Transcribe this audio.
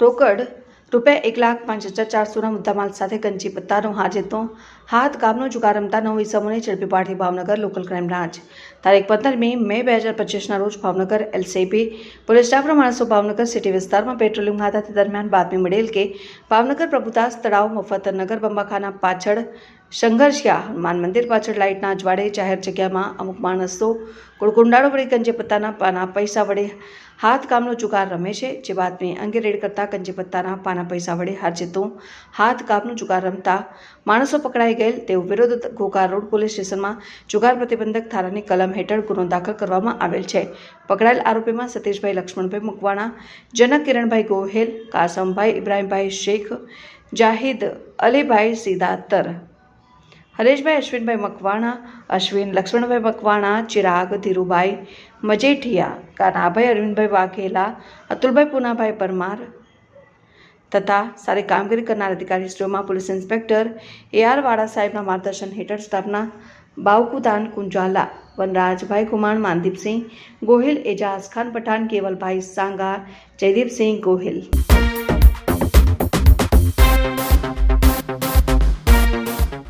રોકડ રૂપિયા એક લાખ પાંચ હજાર ચારસોના મુદ્દામાલ સાથે કંચી પત્તાનો હાજેતનો હાથ કામનો જુગાર રમતા નવ ઇસમોને ઝડપી પાડી ભાવનગર લોકલ ક્રાઇમ બ્રાન્ચ. તારીખ પંદરમી મે બે હજાર પચીસના રોજ ભાવનગર એલસીબી પોલીસ સ્ટાફના માણસો ભાવનગર સિટી વિસ્તારમાં પેટ્રોલિંગ હતા તે દરમિયાન બાતમી મળેલ કે ભાવનગર પ્રભુદાસ તળાવ મફતનગર બંબાખાના પાછળ સંઘર્ષિયા હનુમાન મંદિર પાછળ લાઇટના અજવાળે જાહેર જગ્યામાં અમુક માણસો કુળકુંડાળો વડે કંજે પત્તાના પાના પૈસા વડે હાથ કામનો જુગાર રમે છે. જે બાતમી અંગે રેડ કરતા કંજે પત્તાના પાના પૈસા વડે હારજીતું હાથ કામનો જુગાર રમતા માણસો પકડાઈ ગયેલ તેઓ વિરોધ ઘોઘા રોડ પોલીસ સ્ટેશનમાં જુગાર પ્રતિબંધક ધારાની કલમ હેઠળ ગુનો દાખલ કરવામાં આવેલ છે. પકડાયેલ આરોપીમાં સતીશભાઈ લક્ષ્મણભાઈ મુકવાણા, જનક કિરણભાઈ ગોહેલ, કાસમભાઈ ઇબ્રાહીમભાઈ શેખ, જાહિદ અલીભાઈ સીદાતર હરેશભાઈ, અશ્વિનભાઈ મકવાણા, અશ્વિન, લક્ષ્મણભાઈ મકવાણા, ચિરાગ, ધીરુભાઈ મજેઠિયા, કાનાભાઈ, અરવિંદભાઈ વાઘેલા, અતુલભાઈ પૂનાભાઈ પરમાર તથા સારી કામગીરી કરનાર અધિકારીશ્રીઓમાં police inspector A R Vala સાહેબના માર્ગદર્શન હેઠળ સ્ટાફના બાવકુદાન કુંજાલા વનરાજભાઈ કુમાર, માનદીપસિંહ ગોહિલ, એજાઝ ખાન પઠાણ, કેવલભાઈ સાંગા જયદીપસિંહ ગોહિલ